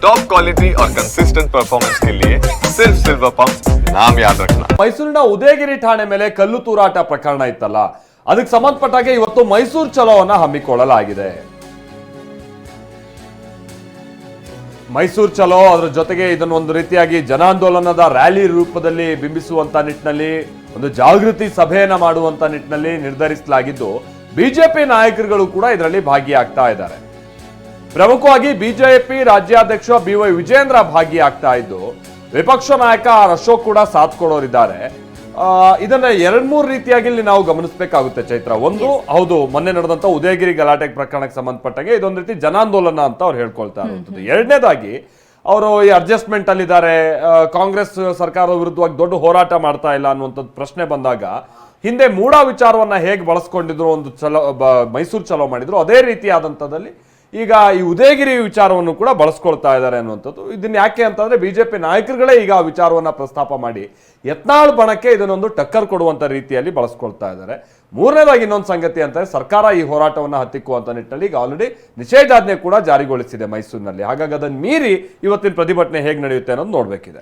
Top quality और consistent performance के लिए सिर्फ सिल्वर पंप नाम याद रखना ಮೈಸೂರಿನ ಉದಯಗಿರಿ ಠಾಣೆ ಮೇಲೆ ಕಲ್ಲು ತೂರಾಟ ಪ್ರಕರಣ ಇತ್ತಲ್ಲ ಅದಕ್ಕೆ ಸಂಬಂಧಪಟ್ಟಾಗೆ ಇವತ್ತು ಮೈಸೂರು ಚಲೋವನ್ನ ಹಮ್ಮಿಕೊಳ್ಳಲಾಗಿದೆ ಮೈಸೂರು ಚಲೋ ಅದರ ಜೊತೆಗೆ ಇದನ್ನು ಒಂದು ರೀತಿಯಾಗಿ ಜನಾಂದೋಲನದ ರ್ಯಾಲಿ ರೂಪದಲ್ಲಿ ಬಿಂಬಿಸುವಂತ ನಿಟ್ಟಿನಲ್ಲಿ ಒಂದು ಜಾಗೃತಿ ಸಭೆಯನ್ನ ಮಾಡುವಂತ ನಿಟ್ಟಿನಲ್ಲಿ ನಿರ್ಧರಿಸಲಾಗಿದ್ದು ಬಿಜೆಪಿ ನಾಯಕರುಗಳು ಕೂಡ ಇದರಲ್ಲಿ ಭಾಗಿಯಾಗ್ತಾ ಇದ್ದಾರೆ ಪ್ರಮುಖವಾಗಿ ಬಿಜೆಪಿ ರಾಜ್ಯಾಧ್ಯಕ್ಷ ಬಿ ವೈ ವಿಜೇಂದ್ರ ಭಾಗಿಯಾಗ್ತಾ ಇದ್ದು ವಿಪಕ್ಷ ನಾಯಕ ಆರ್ ಅಶೋಕ್ ಕೂಡ ಸಾಥ್ ಕೊಡೋರಿದ್ದಾರೆ. ಇದನ್ನ ಎರಡ್ ಮೂರು ರೀತಿಯಾಗಿ ಇಲ್ಲಿ ನಾವು ಗಮನಿಸಬೇಕಾಗುತ್ತೆ ಚೈತ್ರ. ಒಂದು ಹೌದು ಮೊನ್ನೆ ನಡೆದಂತ ಉದಯಗಿರಿ ಗಲಾಟೆ ಪ್ರಕರಣಕ್ಕೆ ಸಂಬಂಧಪಟ್ಟಂಗೆ ಇದೊಂದು ರೀತಿ ಜನಾಂದೋಲನ ಅಂತ ಅವ್ರು ಹೇಳ್ಕೊಳ್ತಾ ಇರುವಂತದ್ದು ಎರಡನೇದಾಗಿ ಅವರು ಈ ಅಡ್ಜಸ್ಟ್ಮೆಂಟ್ ಅಲ್ಲಿದ್ದಾರೆ ಕಾಂಗ್ರೆಸ್ ಸರ್ಕಾರದ ವಿರುದ್ಧವಾಗಿ ದೊಡ್ಡ ಹೋರಾಟ ಮಾಡ್ತಾ ಇಲ್ಲ ಅನ್ನುವಂಥದ್ದು ಪ್ರಶ್ನೆ ಬಂದಾಗ ಹಿಂದೆ ಮೂಡ ವಿಚಾರವನ್ನ ಹೇಗೆ ಬಳಸ್ಕೊಂಡಿದ್ರು ಒಂದು ಚಲೋ ಮೈಸೂರು ಚಲೋ ಮಾಡಿದ್ರು ಅದೇ ರೀತಿಯಾದಂಥದ್ದಲ್ಲಿ ಈಗ ಈ ಉದಯಗಿರಿ ವಿಚಾರವನ್ನು ಕೂಡ ಬಳಸ್ಕೊಳ್ತಾ ಇದ್ದಾರೆ ಅನ್ನುವಂಥದ್ದು. ಇದನ್ನ ಯಾಕೆ ಅಂತಂದ್ರೆ ಪಿ ನಾಯಕರುಗಳೇ ಈಗ ಆ ವಿಚಾರವನ್ನ ಪ್ರಸ್ತಾಪ ಮಾಡಿ ಯತ್ನಾಳ್ ಬಣಕ್ಕೆ ಇದನ್ನೊಂದು ಟಕ್ಕರ್ ಕೊಡುವಂತ ರೀತಿಯಲ್ಲಿ ಬಳಸ್ಕೊಳ್ತಾ ಇದ್ದಾರೆ. ಮೂರನೇದಾಗಿ ಇನ್ನೊಂದು ಸಂಗತಿ ಅಂತಂದ್ರೆ ಸರ್ಕಾರ ಈ ಹೋರಾಟವನ್ನ ಹತ್ತಿಕ್ಕುವಂತ ನಿಟ್ಟಲ್ಲಿ ಈಗ ಆಲ್ರೆಡಿ ನಿಷೇಧಾಜ್ಞೆ ಕೂಡ ಜಾರಿಗೊಳಿಸಿದೆ ಮೈಸೂರಿನಲ್ಲಿ. ಹಾಗಾಗಿ ಅದನ್ನು ಮೀರಿ ಇವತ್ತಿನ ಪ್ರತಿಭಟನೆ ಹೇಗೆ ನಡೆಯುತ್ತೆ ಅನ್ನೋದು ನೋಡ್ಬೇಕಿದೆ.